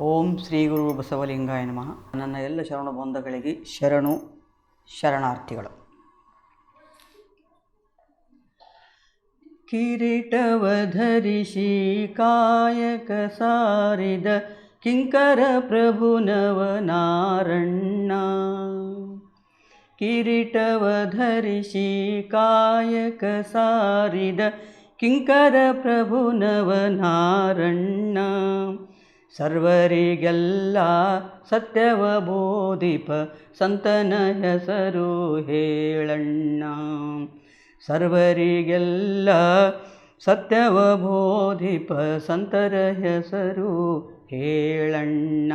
ಓಂ ಶ್ರೀ ಗುರು ಬಸವಲಿಂಗಾಯ ನಮಃ ನನ್ನ ಎಲ್ಲ ಶರಣ ಬಂಧಗಳಿಗೆ ಶರಣು ಶರಣಾರ್ಥಿಗಳು ಕಿರೀಟವ ಧರಿಸಿ ಕಾಯಕ ಸಾರಿದ ಕಿಂಕರ ಪ್ರಭುನವನಾರಣ್ಣ ಕಿರೀಟವ ಧರಿಸಿ ಕಾಯಕ ಸಾರಿದ ಕಿಂಕರ ಪ್ರಭುನವನಾರಣ್ಣ ಸರ್ವರಿಗೆಲ್ಲ ಸತ್ಯವ ಬೋಧಿಪ, ಸಂತನ ಹೆಸರು ಹೇಳಣ್ಣ. ಸರ್ವರಿಗೆಲ್ಲ ಸತ್ಯವ ಬೋಧಿಪ, ಸಂತರ ಹೆಸರು ಹೇಳಣ್ಣ.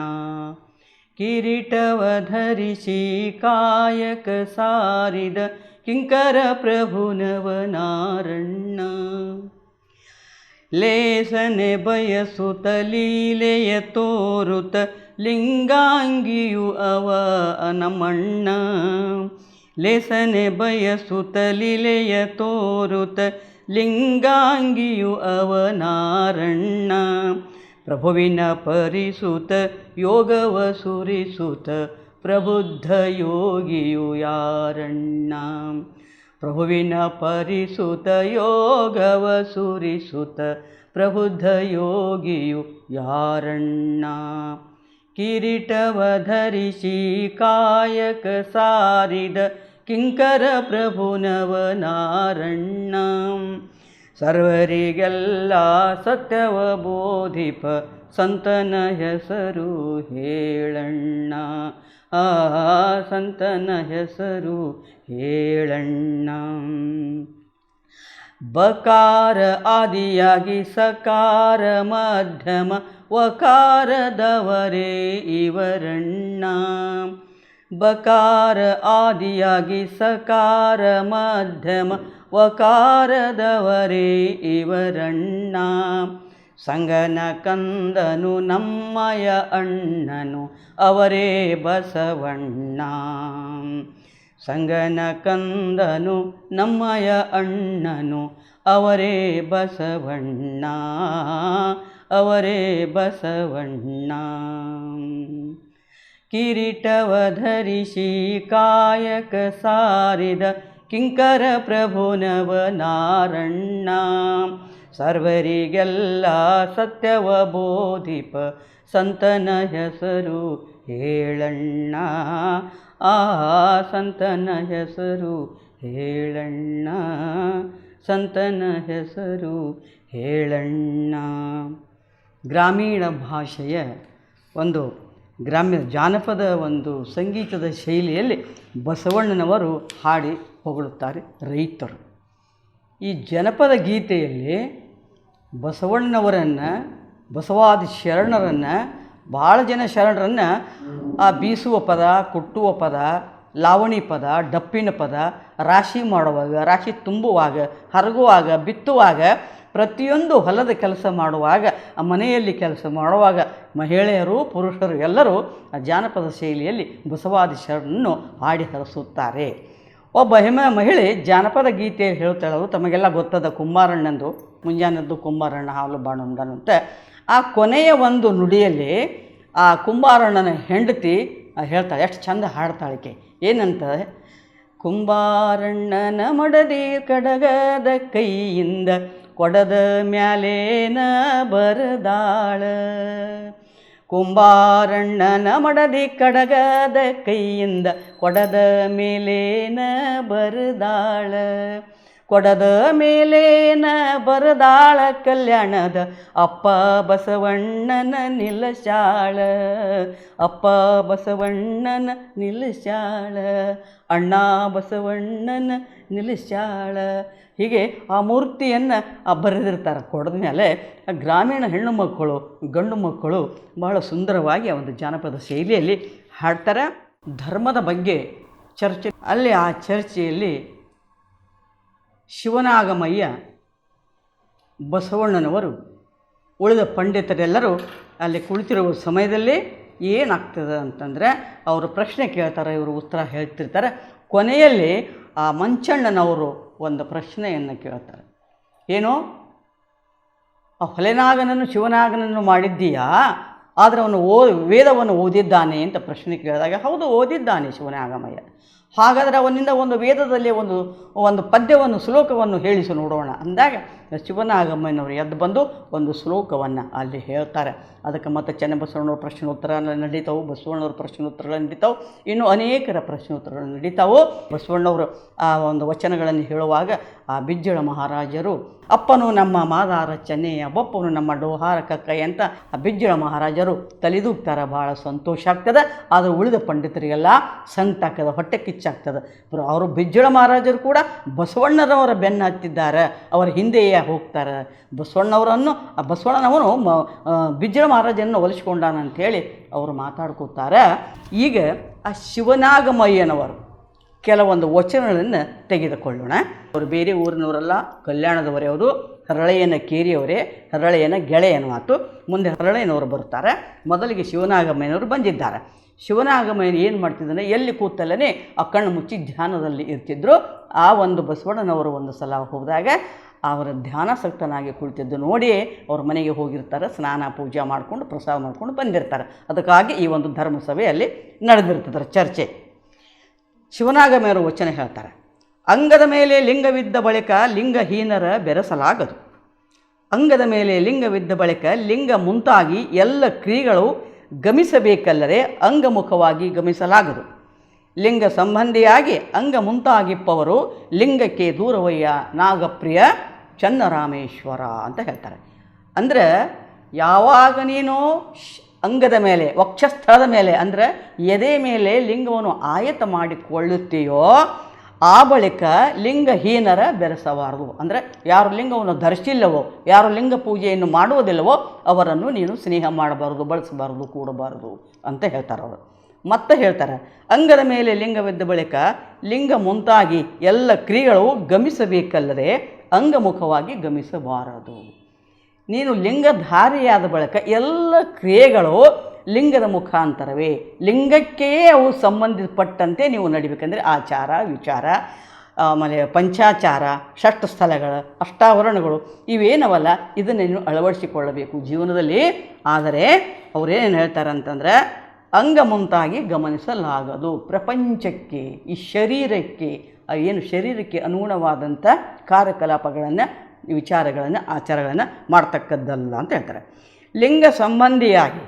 ಕಿರೀಟವ ಧರಿಸಿ ಕಾಯಕ ಸಾರಿದ ಕಿಂಕರ ಪ್ರಭುನವನಾರಣ್ಣ ಲೇಸನೆ ಬಯಸುತ್ತ ಲೀಲೆಯ ತೋರುತ ಲಿಂಗಾಂಗಿಯು ಅವ ನಮ್ಮಣ್ಣ ಲೇಸನೆ ಬಯಸುತ್ತ ಲೀಲೆಯ ತೋರುತ ಲಿಂಗಾಂಗಿಯು ಅವನಾರಣ್ಣ ಪ್ರಭುವಿನ ಪರಿಸುತ ಯೋಗವ ಸುರಿಸುತ ಪ್ರಬುದ್ಧ ಯೋಗಿಯು ಯಾರಣ್ಣ. ಪ್ರಭುವಿನ ಪರಿಸುತ ಯೋಗವ ಸುರಿಸುತ ಪ್ರಬುದ್ಧ ಯೋಗಿಯು ಯಾರಣ್ಣ? ಕಿರೀಟವ ಧರಿಸಿ ಕಾಯಕ ಸಾರಿದ ಕಿಂಕರ ಪ್ರಭುನವನಾರಣ್ಣ ಸರ್ವರಿಗೆಲ್ಲ ಸತ್ಯವ ಬೋಧಿಪ ಸಂತನ ಹೆಸರು ಹೇಳಣ್ಣ. ಆ ಸಂತನ ಹೆಸರು ಹೇಳಣ್ಣ ಬಕಾರ ಆದಿಯಾಗಿ ಸಕಾರ ಮಧ್ಯಮ ವಕಾರದವರೇ ಇವರಣ್ಣ ಬಕಾರ ಆದಿಯಾಗಿ ಸಕಾರ ಮಧ್ಯಮ ವಕಾರದವರೇ ಇವರಣ್ಣ ಸಂಗನ ಕಂದನು ನಮ್ಮಯ ಅಣ್ಣನು ಅವರೇ ಬಸವಣ್ಣ ಸಂಗನ ಕಂದನು, ನಮ್ಮಯ ಅಣ್ಣನು, ಅವರೇ ಬಸವಣ್ಣ ಅವರೇ ಬಸವಣ್ಣ. ಕಿರೀಟವ ಧರಿಸಿ ಕಾಯಕ ಸಾರಿದ ಕಿಂಕರ ಪ್ರಭುನವ ನಾರಣ್ಣ ಸರ್ವರಿಗೆಲ್ಲ ಸತ್ಯವ ಬೋಧಿಪ, ಸಂತನ ಹೆಸರು ಹೇಳಣ್ಣ. ಆ ಸಂತನ ಹೆಸರು ಹೇಳಣ್ಣ, ಸಂತನ ಹೆಸರು ಹೇಳಣ್ಣ. ಗ್ರಾಮೀಣ ಭಾಷೆಯ ಒಂದು ಗ್ರಾಮ್ಯ ಜಾನಪದ ಒಂದು ಸಂಗೀತದ ಶೈಲಿಯಲ್ಲಿ ಬಸವಣ್ಣನವರು ಹಾಡಿ ಹೊಗಳುತ್ತಾರೆ ರೈತರು. ಈ ಜನಪದ ಗೀತೆಯಲ್ಲಿ ಬಸವಣ್ಣವರನ್ನು ಬಸವಾದಿ ಶರಣರನ್ನು ಭಾಳ ಜನ ಶರಣರನ್ನು ಆ ಬೀಸುವ ಪದ, ಕುಟ್ಟುವ ಪದ, ಲಾವಣಿ ಪದ, ಡಪ್ಪಿನ ಪದ, ರಾಶಿ ಮಾಡುವಾಗ, ರಾಶಿ ತುಂಬುವಾಗ, ಹರಗುವಾಗ, ಬಿತ್ತುವಾಗ, ಪ್ರತಿಯೊಂದು ಹೊಲದ ಕೆಲಸ ಮಾಡುವಾಗ, ಆ ಮನೆಯಲ್ಲಿ ಕೆಲಸ ಮಾಡುವಾಗ ಮಹಿಳೆಯರು, ಪುರುಷರು ಎಲ್ಲರೂ ಆ ಜಾನಪದ ಶೈಲಿಯಲ್ಲಿ ಬಸವಾದಿ ಶರಣನ್ನು ಹಾಡಿ ಹರಿಸುತ್ತಾರೆ. ಒಬ್ಬ ಹೆಮ ಮಹಿಳೆ ಜಾನಪದ ಗೀತೆಯಲ್ಲಿ ಹೇಳ್ತಾಳವು ತಮಗೆಲ್ಲ ಗೊತ್ತದ ಕುಂಬಾರಣ್ಣಂದು, ಮುಂಜಾನೆದ್ದು ಕುಂಬಾರಣ್ಣ ಹಾಲು ಬಾಣುಂಡನು ಅಂತ ಆ ಕೊನೆಯ ಒಂದು ನುಡಿಯಲ್ಲಿ ಆ ಕುಂಬಾರಣ್ಣನ ಹೆಂಡತಿ ಹೇಳ್ತಾಳೆ, ಎಷ್ಟು ಚಂದ ಹಾಡ್ತಾಳಿಕೆ ಏನಂತ ಕುಂಬಾರಣ್ಣನ ಮಡದಿ ಕಡಗದ ಕೈಯಿಂದ ಕೊಡದ ಮ್ಯಾಲೇನ ಬರದಾಳ. ಕುಂಬಾರಣ್ಣನ ಮಡದಿ ಕಡಗದ ಕೈಯಿಂದ ಕೊಡದ ಮೇಲೇನ ಬರದಾಳ. ಕೊಡದ ಮೇಲೇನ ಬರದಾಳ ಕಲ್ಯಾಣದ ಅಪ್ಪ ಬಸವಣ್ಣನ ನಿಲಶಾಳ. ಅಪ್ಪ ಬಸವಣ್ಣನ ನಿಲಶಾಳ, ಅಣ್ಣ ಬಸವಣ್ಣನ ನಿಲಶಾಳ. ಹೀಗೆ ಆ ಮೂರ್ತಿಯನ್ನು ಆ ಬರೆದಿರ್ತಾರೆ. ಕೊಡದ ಮೇಲೆ ಗ್ರಾಮೀಣ ಹೆಣ್ಣು ಮಕ್ಕಳು, ಗಂಡು ಮಕ್ಕಳು ಬಹಳ ಸುಂದರವಾಗಿ ಒಂದು ಜಾನಪದ ಶೈಲಿಯಲ್ಲಿ ಹಾಡ್ತಾರೆ. ಧರ್ಮದ ಬಗ್ಗೆ ಚರ್ಚೆ, ಅಲ್ಲಿ ಆ ಚರ್ಚೆಯಲ್ಲಿ ಶಿವನಾಗಮಯ್ಯ ಬಸವಣ್ಣನವರು ಉಳಿದ ಪಂಡಿತರೆಲ್ಲರೂ ಅಲ್ಲಿ ಕುಳಿತಿರುವ ಸಮಯದಲ್ಲಿ ಏನಾಗ್ತದೆ ಅಂತಂದರೆ ಅವರು ಪ್ರಶ್ನೆ ಕೇಳ್ತಾರೆ, ಇವರು ಉತ್ತರ ಹೇಳ್ತಿರ್ತಾರೆ. ಕೊನೆಯಲ್ಲಿ ಆ ಮಂಚಣ್ಣನವರು ಒಂದು ಪ್ರಶ್ನೆಯನ್ನು ಕೇಳ್ತಾರೆ. ಏನು? ಆ ಹೊಲೆನಾಗನನ್ನು ಶಿವನಾಗನನ್ನು ಮಾಡಿದ್ದೀಯಾ? ಆದರೆ ಅವನು ಓ, ವೇದವನ್ನು ಓದಿದ್ದಾನೆ ಅಂತ ಪ್ರಶ್ನೆ ಕೇಳಿದಾಗ, ಹೌದು, ಓದಿದ್ದಾನೆ ಶಿವನಾಗಮಯ್ಯ. ಹಾಗಾದರೆ ಅವನಿಂದ ಒಂದು ವೇದದಲ್ಲಿ ಒಂದು ಒಂದು ಪದ್ಯವನ್ನು ಶ್ಲೋಕವನ್ನು ಹೇಳಿಸಿ ನೋಡೋಣ. ಅಂದಾಗ ಶಿವನಾಗಮ್ಮನವರು ಎದ್ದು ಬಂದು ಒಂದು ಶ್ಲೋಕವನ್ನು ಅಲ್ಲಿ ಹೇಳ್ತಾರೆ. ಅದಕ್ಕೆ ಮತ್ತು ಚೆನ್ನಬಸವಣ್ಣವ್ರ ಪ್ರಶ್ನೋತ್ತರ ನಡೀತಾವೆ, ಬಸವಣ್ಣವ್ರ ಪ್ರಶ್ನೋತ್ತರಗಳು ನಡೀತಾವೆ, ಇನ್ನು ಅನೇಕರ ಪ್ರಶ್ನೋತ್ತರಗಳು ನಡೀತಾವೆ. ಬಸವಣ್ಣವರು ಆ ಒಂದು ವಚನಗಳನ್ನು ಹೇಳುವಾಗ, ಆ ಬಿಜ್ಜಳ ಮಹಾರಾಜರು, ಅಪ್ಪನು ನಮ್ಮ ಮಾದಾರ ಚೆನ್ನೆಯ, ಬಪ್ಪನು ನಮ್ಮ ಡೋಹಾರ ಕಕ್ಕಯ್ಯ ಅಂತ ಆ ಬಿಜ್ಜಳ ಮಹಾರಾಜರು ತಲೆದೂಗ್ತಾರೆ ಭಾಳ ಸಂತೋಷ ಆಗ್ತದೆ. ಆದರೆ ಉಳಿದ ಪಂಡಿತರಿಗೆಲ್ಲ ಸಂಕಟ ಆಗ್ತದೆ ಹೊಟ್ಟೆ ಕಿಚ್ಚಾಗ್ತದೆ. ಅವರು ಬಿಜ್ಜಳ ಮಹಾರಾಜರು ಕೂಡ ಬಸವಣ್ಣರವರ ಬೆನ್ನ ಹತ್ತಿದ್ದಾರೆ. ಅವರ ಹಿಂದೆಯೇ ಹೋಗ್ತಾರೆ. ಬಸವಣ್ಣವರನ್ನು, ಆ ಬಸವಣ್ಣನವನು ಮ ಬಿಜ್ಜಳ ಮಹಾರಾಜನ್ನು ಒಲಿಸ್ಕೊಂಡಾನ ಅಂಥೇಳಿ ಅವರು ಮಾತಾಡ್ಕೋತಾರೆ ಈಗ ಆ ಶಿವನಾಗಮಯ್ಯನವರು ಕೆಲವೊಂದು ವಚನಗಳನ್ನು ತೆಗೆದುಕೊಳ್ಳೋಣ. ಅವರು ಬೇರೆ ಊರಿನವರೆಲ್ಲ, ಕಲ್ಯಾಣದವರೇ ಅವರು, ಹರಳೆಯನ ಕೇರಿಯವರೇ, ಹರಳೆಯನ ಗೆಳೆಯನ ಮಾತು. ಮುಂದೆ ಹರಳೆಯನವರು ಬರ್ತಾರೆ ಮೊದಲಿಗೆ ಶಿವನಾಗಮಯ್ಯನವರು ಬಂದಿದ್ದಾರೆ. ಶಿವನಾಗಮಯ್ಯನ ಏನು ಮಾಡ್ತಿದ್ದಾನೆ? ಎಲ್ಲಿ ಕೂತಲ್ಲೇ ಆ ಕಣ್ಣು ಮುಚ್ಚಿ ಧ್ಯಾನದಲ್ಲಿ ಇರ್ತಿದ್ರು. ಆ ಒಂದು ಬಸವಣ್ಣನವರು ಒಂದು ಸಲ ಹೋದಾಗ ಅವರ ಧ್ಯಾನಾಸಕ್ತನಾಗಿ ಕುಳಿತಿದ್ದು ನೋಡಿ ಅವ್ರ ಮನೆಗೆ ಹೋಗಿರ್ತಾರೆ, ಸ್ನಾನ, ಪೂಜೆ ಮಾಡಿಕೊಂಡು, ಪ್ರಸಾದ ಮಾಡ್ಕೊಂಡು ಬಂದಿರ್ತಾರೆ. ಅದಕ್ಕಾಗಿ ಈ ಒಂದು ಧರ್ಮಸಭೆಯಲ್ಲಿ ನಡೆದಿರ್ತದರ ಚರ್ಚೆ. ಶಿವನಾಗಮೇರು ವಚನ ಹೇಳ್ತಾರೆ, ಅಂಗದ ಮೇಲೆ ಲಿಂಗವಿದ್ದ ಬಳಿಕ ಲಿಂಗಹೀನರ ಬೆರೆಸಲಾಗದು. ಅಂಗದ ಮೇಲೆ ಲಿಂಗವಿದ್ದ ಬಳಿಕ ಲಿಂಗ ಮುಂತಾಗಿ ಎಲ್ಲ ಕ್ರಿಯೆಗಳು ಗಮಿಸಬೇಕಲ್ಲದೆ ಅಂಗಮುಖವಾಗಿ ಗಮಿಸಲಾಗದು. ಲಿಂಗ ಸಂಬಂಧಿಯಾಗಿ ಅಂಗ ಮುಂತಾಗಿಪ್ಪವರು ಲಿಂಗಕ್ಕೆ ದೂರವಯ್ಯ ನಾಗಪ್ರಿಯ ಚನ್ನರಾಮೇಶ್ವರ ಅಂತ ಹೇಳ್ತಾರೆ. ಅಂದರೆ ಯಾವಾಗ ನೀನು ಅಂಗದ ಮೇಲೆ, ವಕ್ಷಸ್ಥಳದ ಮೇಲೆ, ಅಂದರೆ ಎದೆ ಮೇಲೆ ಲಿಂಗವನ್ನು ಆಯತ ಮಾಡಿಕೊಳ್ಳುತ್ತೀಯೋ, ಆ ಬಳಿಕ ಲಿಂಗಹೀನರ ಬೆರೆಸಬಾರದು. ಅಂದರೆ ಯಾರು ಲಿಂಗವನ್ನು ಧರಿಸಿಲ್ಲವೋ ಯಾರು ಲಿಂಗ ಪೂಜೆಯನ್ನು ಮಾಡುವುದಿಲ್ಲವೋ, ಅವರನ್ನು ನೀನು ಸ್ನೇಹ ಮಾಡಬಾರ್ದು, ಬಳಸಬಾರದು, ಕೂಡಬಾರದು ಅಂತ ಹೇಳ್ತಾರೆ ಅವರು. ಮತ್ತೆ ಹೇಳ್ತಾರೆ, ಅಂಗದ ಮೇಲೆ ಲಿಂಗವಿದ್ದ ಬಳಿಕ ಲಿಂಗ ಮುಂತಾಗಿ ಎಲ್ಲ ಕ್ರಿಯೆಗಳು ಗಮಿಸಬೇಕಲ್ಲದೆ ಅಂಗಮುಖವಾಗಿ ಗಮಿಸಬಾರದು. ನೀನು ಲಿಂಗಧಾರಿಯಾದ ಬಳಿಕ ಎಲ್ಲ ಕ್ರಿಯೆಗಳು ಲಿಂಗದ ಮುಖಾಂತರವೇ. ಲಿಂಗಕ್ಕೇ ಅವು ಸಂಬಂಧಪಟ್ಟಂತೆ ನೀವು ನಡಿಬೇಕಂದ್ರೆ ಆಚಾರ, ವಿಚಾರ ಆಮೇಲೆ ಪಂಚಾಚಾರ ಷಟ್ ಸ್ಥಳಗಳು ಅಷ್ಟಾವರಣಗಳು ಇವೇನವಲ್ಲ, ಇದನ್ನು ನೀನು ಅಳವಡಿಸಿಕೊಳ್ಳಬೇಕು ಜೀವನದಲ್ಲಿ. ಆದರೆ ಅವರೇನು ಹೇಳ್ತಾರೆ ಅಂತಂದರೆ ಅಂಗ ಮುಂತಾಗಿ ಗಮನಿಸಲಾಗದು. ಪ್ರಪಂಚಕ್ಕೆ, ಈ ಶರೀರಕ್ಕೆ ಏನು ಶರೀರಕ್ಕೆ ಅನುಗುಣವಾದಂಥ ಕಾರ್ಯಕಲಾಪಗಳನ್ನು, ವಿಚಾರಗಳನ್ನು, ಆಚಾರಗಳನ್ನು ಮಾಡ್ತಕ್ಕದ್ದಲ್ಲ ಅಂತ ಹೇಳ್ತಾರೆ. ಲಿಂಗ ಸಂಬಂಧಿಯಾಗಿ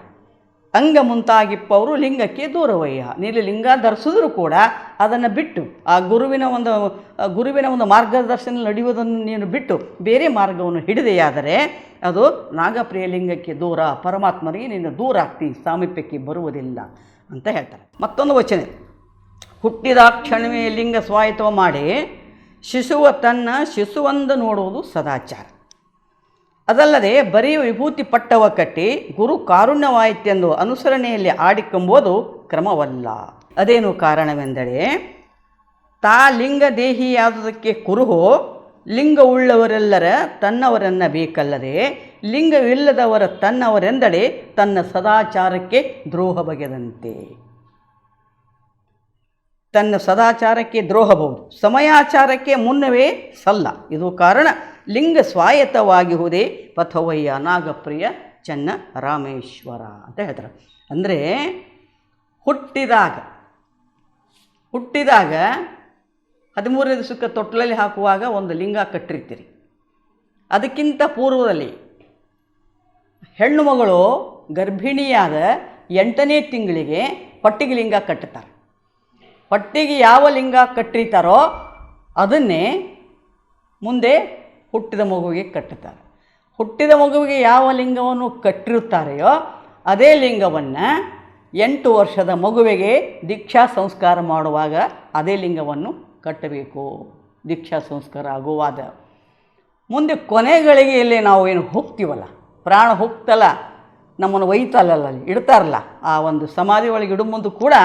ಅಂಗ ಮುಂತಾಗಿಪ್ಪವರು ಲಿಂಗಕ್ಕೆ ದೂರವಯ್ಯ. ನೀಲಿ ಲಿಂಗ ಧರಿಸಿದ್ರು ಕೂಡ ಅದನ್ನು ಬಿಟ್ಟು, ಆ ಗುರುವಿನ ಒಂದು ಗುರುವಿನ ಒಂದು ಮಾರ್ಗದರ್ಶನ ನಡೆಯುವುದನ್ನು ನೀನು ಬಿಟ್ಟು ಬೇರೆ ಮಾರ್ಗವನ್ನು ಹಿಡಿದೆಯಾದರೆ ಅದು ನಾಗಪ್ರಿಯ ಲಿಂಗಕ್ಕೆ ದೂರ, ಪರಮಾತ್ಮನಿಗೆ ನೀನು ದೂರ ಆಗ್ತಿ, ಸಾಮೀಪ್ಯಕ್ಕೆ ಬರುವುದಿಲ್ಲ ಅಂತ ಹೇಳ್ತಾರೆ. ಮತ್ತೊಂದು ವಚನ. ಹುಟ್ಟಿದ ಕ್ಷಣವೇ ಲಿಂಗ ಸ್ವಾಯತ್ವ ಮಾಡಿ ಶಿಶುವ ತನ್ನ ಶಿಶುವಂದು ನೋಡುವುದು ಸದಾಚಾರ. ಅದಲ್ಲದೆ ಬರೀ ವಿಭೂತಿ ಪಟ್ಟವ ಕಟ್ಟಿ ಗುರು ಕಾರುಣ್ಯವಾಯಿತೆಂದು ಅನುಸರಣೆಯಲ್ಲಿ ಆಡಿಕೊಂಬುದು ಕ್ರಮವಲ್ಲ. ಅದೇನು ಕಾರಣವೆಂದರೆ, ತಾ ಲಿಂಗ ದೇಹಿಯಾದುದಕ್ಕೆ ಕುರುಹು ಲಿಂಗವುಳ್ಳವರೆಲ್ಲರ ತನ್ನವರನ್ನ ಬೇಕಲ್ಲದೆ ಲಿಂಗವಿಲ್ಲದವರ ತನ್ನವರೆಂದಡೆ ತನ್ನ ಸದಾಚಾರಕ್ಕೆ ದ್ರೋಹ ಬಗೆದಂತೆ. ತನ್ನ ಸದಾಚಾರಕ್ಕೆ ದ್ರೋಹಬಹುದು. ಸಮಯಾಚಾರಕ್ಕೆ ಮುನ್ನವೇ ಸಲ್ಲ. ಇದು ಕಾರಣ. ಲಿಂಗ ಸ್ವಾಯತ್ತವಾಗಿಹುದೇ ಪಥವಯ್ಯ ನಾಗಪ್ರಿಯ ಚನ್ನ ರಾಮೇಶ್ವರ ಅಂತ ಹೇಳ್ತಾರೆ. ಅಂದರೆ ಹುಟ್ಟಿದಾಗ ಹುಟ್ಟಿದಾಗ ಹದಿಮೂರನೇ ದಿವಸಕ್ಕೆ ತೊಟ್ಟಲಲ್ಲಿ ಹಾಕುವಾಗ ಒಂದು ಲಿಂಗ ಕಟ್ಟಿರ್ತೀರಿ. ಅದಕ್ಕಿಂತ ಪೂರ್ವದಲ್ಲಿ ಹೆಣ್ಣು ಮಗಳು ಗರ್ಭಿಣಿಯಾದ ಎಂಟನೇ ತಿಂಗಳಿಗೆ ಪಟ್ಟಿಗೆ ಲಿಂಗ ಕಟ್ಟುತ್ತಾರೆ. ಹೊಟ್ಟೆಗೆ ಯಾವ ಲಿಂಗ ಕಟ್ಟಿರ್ತಾರೋ ಅದನ್ನೇ ಮುಂದೆ ಹುಟ್ಟಿದ ಮಗುವಿಗೆ ಕಟ್ಟುತ್ತಾರೆ. ಹುಟ್ಟಿದ ಮಗುವಿಗೆ ಯಾವ ಲಿಂಗವನ್ನು ಕಟ್ಟಿರುತ್ತಾರೆಯೋ ಅದೇ ಲಿಂಗವನ್ನು ಎಂಟು ವರ್ಷದ ಮಗುವಿಗೆ ದೀಕ್ಷಾ ಸಂಸ್ಕಾರ ಮಾಡುವಾಗ ಅದೇ ಲಿಂಗವನ್ನು ಕಟ್ಟಬೇಕು. ದೀಕ್ಷಾ ಸಂಸ್ಕಾರ ಆಗುವಾದ. ಮುಂದೆ ಕೊನೆಗಳಿಗೆಯಲ್ಲಿ ನಾವು ಏನು ಹೋಗ್ತೀವಲ್ಲ, ಪ್ರಾಣ ಹೋಗ್ತಲ್ಲ, ನಮ್ಮನ್ನು ಒಯ್ತಲ್ಲ ಅಲ್ಲಿ ಇಡ್ತಾರಲ್ಲ ಆ ಒಂದು ಸಮಾಧಿ ಒಳಗೆ ಇಡು ಮುಂದೆ ಕೂಡ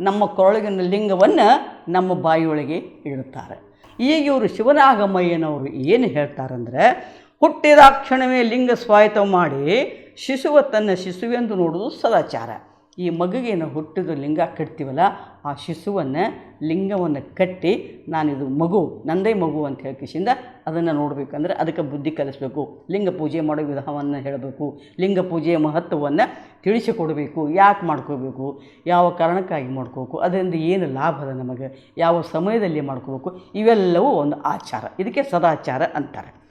ನಮ್ಮ ಕೊರಳಗಿನ ಲಿಂಗವನ್ನು ನಮ್ಮ ಬಾಯಿಯೊಳಗೆ ಇಡುತ್ತಾರೆ. ಈಗ ಇವರು ಶಿವನಾಗಮಯ್ಯನವರು ಏನು ಹೇಳ್ತಾರಂದರೆ, ಹುಟ್ಟಿದ ಕ್ಷಣವೇ ಲಿಂಗ ಸ್ವಾಯತ್ತ ಮಾಡಿ ಶಿಶುವ ತನ್ನ ಶಿಶುವೆಂದು ನೋಡುವುದು ಸದಾಚಾರ. ಈ ಮಗುಗೇನು ಹುಟ್ಟಿದ ಲಿಂಗ ಕಟ್ತೀವಲ್ಲ, ಆ ಶಿಶುವನ್ನು ಲಿಂಗವನ್ನು ಕಟ್ಟಿ ನಾನಿದು ಮಗು, ನಂದೇ ಮಗು ಅಂತ ಹೇಳ್ಕಿಸಿಂದ ಅದನ್ನು ನೋಡಬೇಕಂದ್ರೆ ಅದಕ್ಕೆ ಬುದ್ಧಿ ಕಲಿಸ್ಬೇಕು. ಲಿಂಗ ಪೂಜೆ ಮಾಡೋ ವಿಧಾನವನ್ನು ಹೇಳಬೇಕು. ಲಿಂಗ ಪೂಜೆಯ ಮಹತ್ವವನ್ನು ತಿಳಿಸಿಕೊಡಬೇಕು. ಯಾಕೆ ಮಾಡ್ಕೋಬೇಕು? ಯಾವ ಕಾರಣಕ್ಕಾಗಿ ಮಾಡ್ಕೋಬೇಕು? ಅದರಿಂದ ಏನು ಲಾಭ ಅದ ನಮಗೆ? ಯಾವ ಸಮಯದಲ್ಲಿ ಮಾಡ್ಕೋಬೇಕು? ಇವೆಲ್ಲವೂ ಒಂದು ಆಚಾರ. ಇದಕ್ಕೆ ಸದಾಚಾರ ಅಂತಾರೆ.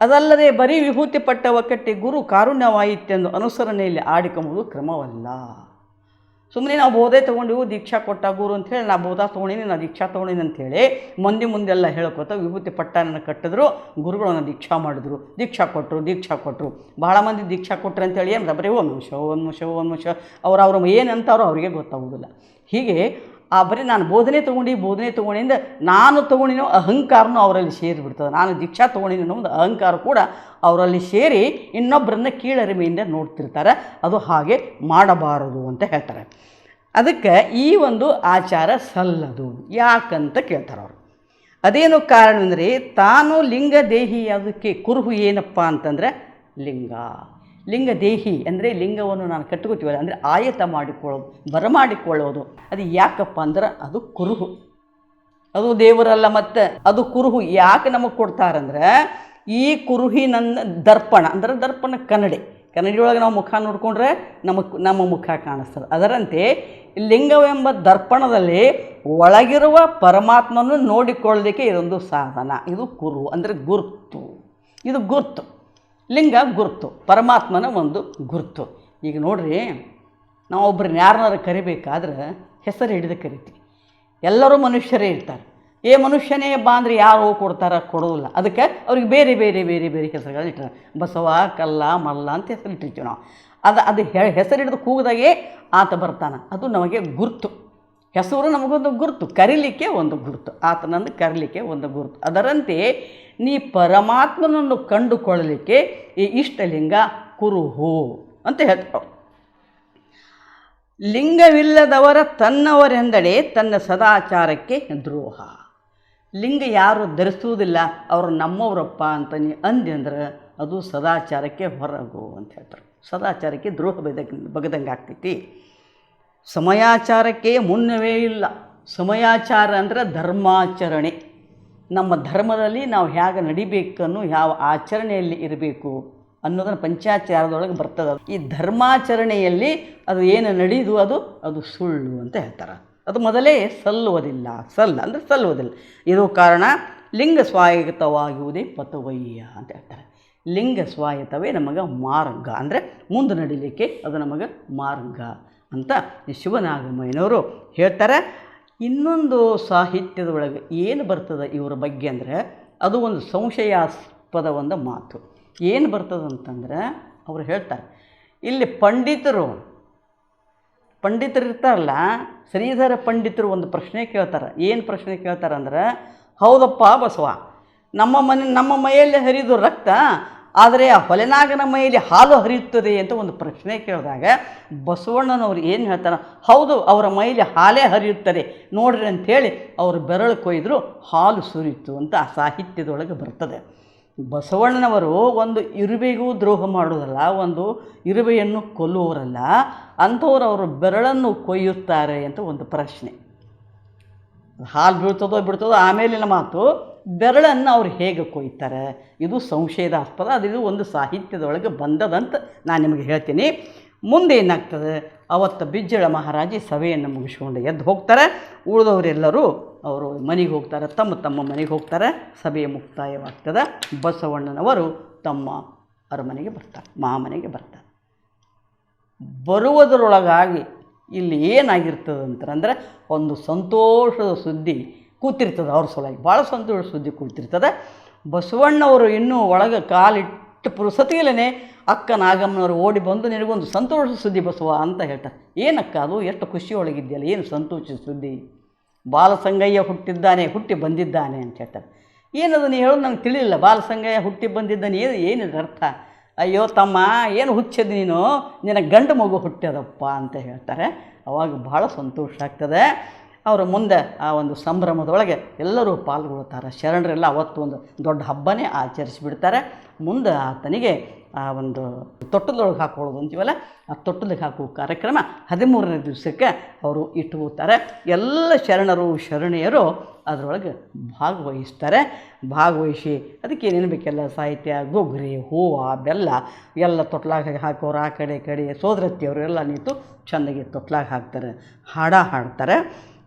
ಅದಲ್ಲದೆ ಬರೀ ವಿಭೂತಿ ಪಟ್ಟವ ಕಟ್ಟಿ ಗುರು ಕಾರುಣ್ಯವಾಯಿತೆಂದು ಅನುಸರಣೆಯಲ್ಲಿ ಆಡಿಕೊಂಬುದು ಕ್ರಮವಲ್ಲ. ಸುಮ್ಮನೆ ನಾವು ಬೋಧೆ ತೊಗೊಂಡಿವು ದೀಕ್ಷಾ ಕೊಟ್ಟ ಗುರು ಅಂಥೇಳಿ ನಾ ಬೋಧ ತೊಗೊಂಡಿನಿ, ನಾ ದೀಕ್ಷಾ ತೊಗೊಂಡಿನಿ ಅಂಥೇಳಿ ಮಂದಿ ಮುಂದೆಲ್ಲ ಹೇಳ್ಕೊತ ವಿಭೂತಿ ಪಟ್ಟನ ಕಟ್ಟಿದ್ರು ಗುರುಗಳನ್ನ ದೀಕ್ಷಾ ಮಾಡಿದ್ರು. ದೀಕ್ಷಾ ಕೊಟ್ಟರು ದೀಕ್ಷಾ ಕೊಟ್ಟರು ಭಾಳ ಮಂದಿ ದೀಕ್ಷಾ ಕೊಟ್ಟರು ಅಂತೇಳಿ ಏನು ಬರೀ ಒಂದು ನಿಮಿಷ ಒಂದು ನಿಮಿಷ ಒಂದು ನಿಮಿಷ ಅವ್ರು ಅವ್ರು ಅಂತಾರೋ ಅವರಿಗೆ ಗೊತ್ತಾಗೋದಿಲ್ಲ. ಹೀಗೆ ಆ ಬರೀ ನಾನು ಬೋಧನೆ ತೊಗೊಂಡು, ಬೋಧನೆ ತೊಗೊಂಡಿಂದ ನಾನು ತೊಗೊಂಡಿನೋ ಅಹಂಕಾರನೂ ಅವರಲ್ಲಿ ಸೇರಿಬಿಡ್ತದೆ. ನಾನು ದೀಕ್ಷಾ ತೊಗೊಂಡಿನಿ ಒಂದು ಅಹಂಕಾರ ಕೂಡ ಅವರಲ್ಲಿ ಸೇರಿ ಇನ್ನೊಬ್ಬರನ್ನ ಕೀಳರಿಮೆಯಿಂದ ನೋಡ್ತಿರ್ತಾರೆ. ಅದು ಹಾಗೆ ಮಾಡಬಾರದು ಅಂತ ಹೇಳ್ತಾರೆ. ಅದಕ್ಕೆ ಈ ಒಂದು ಆಚಾರ ಸಲ್ಲದು ಯಾಕಂತ ಕೇಳ್ತಾರೆ ಅವರು. ಅದೇನು ಕಾರಣ ಅಂದರೆ ತಾನು ಲಿಂಗ ದೇಹಿ ಅದಕ್ಕೆ ಕುರುಹು ಏನಪ್ಪ ಅಂತಂದರೆ ಲಿಂಗ. ಲಿಂಗ ದೇಹಿ ಅಂದರೆ ಲಿಂಗವನ್ನು ನಾನು ಕಟ್ಕೋತೀವಲ್ಲ ಅಂದರೆ ಆಯತ ಮಾಡಿಕೊಳ್ಳೋದು ಬರಮಾಡಿಕೊಳ್ಳೋದು. ಅದು ಯಾಕಪ್ಪ ಅಂದ್ರೆ ಅದು ಕುರುಹು. ಅದು ದೇವರಲ್ಲ ಮತ್ತೆ, ಅದು ಕುರುಹು. ಯಾಕೆ ನಮಗೆ ಕೊಡ್ತಾರಂದ್ರೆ, ಈ ಕುರುಹಿನನ್ನ ದರ್ಪಣ, ಅಂದರೆ ದರ್ಪಣ ಕನ್ನಡಿ. ಕನ್ನಡಿ ಒಳಗೆ ನಾವು ಮುಖ ನೋಡಿಕೊಂಡ್ರೆ ನಮಗೆ ನಮ್ಮ ಮುಖ ಕಾಣಿಸ್ತದೆ. ಅದರಂತೆ ಲಿಂಗವೆಂಬ ದರ್ಪಣದಲ್ಲಿ ಒಳಗಿರುವ ಪರಮಾತ್ಮನ ನೋಡಿಕೊಳ್ಳಲಿಕ್ಕೆ ಇದೊಂದು ಸಾಧನ. ಇದು ಕುರು ಅಂದರೆ ಗುರುತು. ಇದು ಗುರ್ತು. ಲಿಂಗ ಗುರುತು ಪರಮಾತ್ಮನ ಒಂದು ಗುರುತು ಈಗ ನೋಡ್ರಿ, ನಾವು ಒಬ್ರನ್ನ ಯಾರನ್ನಾರು ಕರಿಬೇಕಾದ್ರೆ ಹೆಸರು ಹಿಡಿದು ಕರಿತೀವಿ. ಎಲ್ಲರೂ ಮನುಷ್ಯರೇ ಇರ್ತಾರೆ. ಏ ಮನುಷ್ಯನೇ ಬಾ ಅಂದರೆ ಯಾರು ಕೊಡ್ತಾರ? ಕೊಡೋದಿಲ್ಲ. ಅದಕ್ಕೆ ಅವ್ರಿಗೆ ಬೇರೆ ಬೇರೆ ಬೇರೆ ಬೇರೆ ಹೆಸರುಗಳನ್ನ ಇಟ್ಟಾರೆ ಬಸವ, ಕಲ್ಲ, ಮಲ್ಲ ಅಂತ ಹೆಸರು ಇಟ್ಟಿರ್ತೀವಿ ನಾವು. ಅದು ಅದು ಹೆಸರು ಹಿಡಿದು ಕೂಗಿದಾಗೆ ಆತ ಬರ್ತಾನೆ. ಅದು ನಮಗೆ ಗುರುತು ಹೆಸರು ನಮಗೊಂದು ಗುರುತು, ಕರಿಲಿಕ್ಕೆ ಒಂದು ಗುರುತು, ಆತನನ್ನು ಕರೀಲಿಕ್ಕೆ ಒಂದು ಗುರುತು. ಅದರಂತೆ ನೀ ಪರಮಾತ್ಮನನ್ನು ಕಂಡುಕೊಳ್ಳಲಿಕ್ಕೆ ಈ ಇಷ್ಟಲಿಂಗ ಕುರುಹು ಅಂತ ಹೇಳ್ತಾರೆ ಲಿಂಗವಿಲ್ಲದವರ ತನ್ನವರೆಂದಡೆ ತನ್ನ ಸದಾಚಾರಕ್ಕೆ ದ್ರೋಹ. ಲಿಂಗ ಯಾರು ಧರಿಸುವುದಿಲ್ಲ, ಅವರು ನಮ್ಮವರಪ್ಪ ಅಂತ ನೀ ಅಂದಿ ಅಂದ್ರೆ ಅದು ಸದಾಚಾರಕ್ಕೆ ಹೊರಗು ಅಂತ ಹೇಳ್ತಾರೆ. ಸದಾಚಾರಕ್ಕೆ ದ್ರೋಹ ಬಗದಂಗೆ ಆಗ್ತೈತಿ ಸಮಯಾಚಾರಕ್ಕೆ ಮುನ್ನವೇ ಇಲ್ಲ. ಸಮಯಾಚಾರ ಅಂದರೆ ಧರ್ಮಾಚರಣೆ. ನಮ್ಮ ಧರ್ಮದಲ್ಲಿ ನಾವು ಹೇಗೆ ನಡಿಬೇಕನ್ನು, ಯಾವ ಆಚರಣೆಯಲ್ಲಿ ಇರಬೇಕು ಅನ್ನೋದನ್ನು ಪಂಚಾಚಾರದೊಳಗೆ ಬರ್ತದೆ ಈ ಧರ್ಮಾಚರಣೆಯಲ್ಲಿ ಅದು ಏನು ನಡೆಯುದು ಅದು ಅದು ಸುಳ್ಳು ಅಂತ ಹೇಳ್ತಾರೆ. ಅದು ಮೊದಲೇ ಸಲ್ಲುವುದಿಲ್ಲ. ಸಲ್ಲ ಅಂದರೆ ಸಲ್ಲುವುದಿಲ್ಲ. ಇದು ಕಾರಣ ಲಿಂಗ ಸ್ವಾಯತ್ತವಾಗುವುದೇ ಪತವಯ್ಯ ಅಂತ ಹೇಳ್ತಾರೆ. ಲಿಂಗ ಸ್ವಾಯತ್ತವೇ ನಮಗೆ ಮಾರ್ಗ. ಅಂದರೆ ಮುಂದೆ ನಡಿಲಿಕ್ಕೆ ಅದು ನಮಗೆ ಮಾರ್ಗ. ಅಂತ ಶಿವನಾಗಮಯ್ಯನವರು ಹೇಳ್ತಾರೆ. ಇನ್ನೊಂದು ಸಾಹಿತ್ಯದ ಒಳಗೆ ಏನು ಬರ್ತದೆ ಇವರ ಬಗ್ಗೆ ಅಂದರೆ ಅದು ಒಂದು ಸಂಶಯಾಸ್ಪದ ಒಂದು ಮಾತು. ಏನು ಬರ್ತದೆ ಅಂತಂದ್ರೆ ಅವ್ರು ಹೇಳ್ತಾರೆ, ಇಲ್ಲಿ ಪಂಡಿತರು ಪಂಡಿತರು ಇರ್ತಾರಲ್ಲ, ಶ್ರೀಧರ ಪಂಡಿತರು ಒಂದು ಪ್ರಶ್ನೆ ಕೇಳ್ತಾರೆ. ಏನು ಪ್ರಶ್ನೆ ಕೇಳ್ತಾರೆ ಅಂದ್ರೆ, ಹೌದಪ್ಪ ಬಸವ, ನಮ್ಮ ಮನೆ, ನಮ್ಮ ಮೈಯಲ್ಲಿ ಹರಿದು ರಕ್ತ ಆದರೆ ಆ ಹೊಲೆನಾಗನ ಮೈಯಲ್ಲಿ ಹಾಲು ಹರಿಯುತ್ತದೆ ಅಂತ ಒಂದು ಪ್ರಶ್ನೆ ಕೇಳಿದಾಗ ಬಸವಣ್ಣನವರು ಏನು ಹೇಳ್ತಾರೆ, ಹೌದು, ಅವರ ಮೈಲಿ ಹಾಲೇ ಹರಿಯುತ್ತದೆ. ನೋಡ್ರಿ ಅಂಥೇಳಿ ಅವರು ಬೆರಳು ಕೊಯ್ದರು, ಹಾಲು ಸುರಿಯಿತು ಅಂತ ಆ ಸಾಹಿತ್ಯದೊಳಗೆ ಬರ್ತದೆ. ಬಸವಣ್ಣನವರು ಒಂದು ಇರುವೆಗೂ ದ್ರೋಹ ಮಾಡೋದಲ್ಲ, ಒಂದು ಇರುವೆಯನ್ನು ಕೊಲ್ಲುವವರಲ್ಲ, ಅಂಥವ್ರು ಅವರು ಬೆರಳನ್ನು ಕೊಯ್ಯುತ್ತಾರೆ ಅಂತ ಒಂದು ಪ್ರಶ್ನೆ. ಹಾಲು ಬೀಳ್ತದೋ ಬಿಡ್ತದೋ ಆಮೇಲಿನ ಮಾತು ಬೆರಳನ್ನು ಅವ್ರು ಹೇಗೆ ಕೊಯ್ತಾರೆ? ಇದು ಸಂಶಯದಾಸ್ಪದ, ಅದು ಇದು ಒಂದು ಸಾಹಿತ್ಯದೊಳಗೆ ಬಂದದಂತ ನಾನು ನಿಮಗೆ ಹೇಳ್ತೀನಿ. ಮುಂದೆ ಏನಾಗ್ತದೆ? ಅವತ್ತು ಬಿಜ್ಜಳ ಮಹಾರಾಜಿ ಸಭೆಯನ್ನು ಮುಗಿಸ್ಕೊಂಡು ಎದ್ದು ಹೋಗ್ತಾರೆ. ಉಳಿದವರೆಲ್ಲರೂ ಅವರು ಮನೆಗೆ ಹೋಗ್ತಾರೆ, ತಮ್ಮ ತಮ್ಮ ಮನೆಗೆ ಹೋಗ್ತಾರೆ. ಸಭೆಯ ಮುಕ್ತಾಯವಾಗ್ತದೆ. ಬಸವಣ್ಣನವರು ತಮ್ಮ ಅರಮನೆಗೆ ಬರ್ತಾರೆ, ಮಾಮನೆಗೆ ಬರ್ತಾರೆ. ಬರುವುದರೊಳಗಾಗಿ ಇಲ್ಲಿ ಏನಾಗಿರ್ತದೆ ಒಂದು ಸಂತೋಷದ ಸುದ್ದಿ ಕೂತಿರ್ತದೆ ಅವ್ರ ಸಲುವಾಗಿ. ಭಾಳ ಸಂತೋಷ ಸುದ್ದಿ ಕೂತಿರ್ತದೆ. ಬಸವಣ್ಣವರು ಇನ್ನೂ ಒಳಗೆ ಕಾಲಿಟ್ಟು ಪುರುಸತಿಯಲ್ಲೇ ಅಕ್ಕ ನಾಗಮ್ಮನವರು ಓಡಿ ಬಂದು ನಿನಗೊಂದು ಸಂತೋಷ ಸುದ್ದಿ ಬಸವ ಅಂತ ಹೇಳ್ತಾರೆ. ಏನಕ್ಕ ಅದು? ಎಷ್ಟು ಖುಷಿಯೊಳಗಿದೆಯಲ್ಲ ಏನು ಸಂತೋಷ ಸುದ್ದಿ? ಬಾಲಸಂಗಯ್ಯ ಹುಟ್ಟಿದ್ದಾನೆ, ಹುಟ್ಟಿ ಬಂದಿದ್ದಾನೆ ಅಂತ ಹೇಳ್ತಾರೆ. ಏನದು ನೀ ಹೇಳೋದು ನಂಗೆ ತಿಳಿಲಿಲ್ಲ. ಬಾಲಸಂಗಯ್ಯ ಹುಟ್ಟಿ ಬಂದಿದ್ದಾನೆ, ಏನು ಏನಿದೆ ಅರ್ಥ? ಅಯ್ಯೋ ತಮ್ಮ, ಏನು ಹುಚ್ಚದ ನೀನು? ನಿನ್ನ ಗಂಡು ಮಗು ಹುಟ್ಟ್ಯದಪ್ಪ ಅಂತ ಹೇಳ್ತಾರೆ. ಅವಾಗ ಭಾಳ ಸಂತೋಷ ಆಗ್ತದೆ. ಅವರು ಮುಂದೆ ಆ ಒಂದು ಸಂಭ್ರಮದೊಳಗೆ ಎಲ್ಲರೂ ಪಾಲ್ಗೊಳ್ತಾರೆ ಶರಣರೆಲ್ಲ ಅವತ್ತು ಒಂದು ದೊಡ್ಡ ಹಬ್ಬನೇ ಆಚರಿಸಿಬಿಡ್ತಾರೆ. ಮುಂದೆ ಆತನಿಗೆ ಆ ಒಂದು ತೊಟ್ಟದೊಳಗೆ ಹಾಕೊಳ್ಳೋದು ಅಂತೀವಲ್ಲ, ಆ ತೊಟ್ಟಲಿಗೆ ಹಾಕುವ ಕಾರ್ಯಕ್ರಮ ಹದಿಮೂರನೇ ದಿವಸಕ್ಕೆ ಅವರು ಇಟ್ಕೋತಾರೆ ಎಲ್ಲ ಶರಣರು, ಶರಣೆಯರು ಅದರೊಳಗೆ ಭಾಗವಹಿಸ್ತಾರೆ. ಭಾಗವಹಿಸಿ ಅದಕ್ಕೆ ಏನೇನು ಬೇಕೆಲ್ಲ, ಸಾಹಿತ್ಯ, ಗೊಗ್ರಿ, ಹೂವು, ಬೆಲ್ಲ ಎಲ್ಲ ತೊಟ್ಲಾಗ ಹಾಕೋರು, ಆ ಕಡೆ ಕಡೆ ಸೋದರತ್ತಿಯವರು ಎಲ್ಲ ನಿಂತು ಚೆಂದಾಗಿ ತೊಟ್ಲಾಗ ಹಾಕ್ತಾರೆ, ಹಾಡ ಹಾಡ್ತಾರೆ.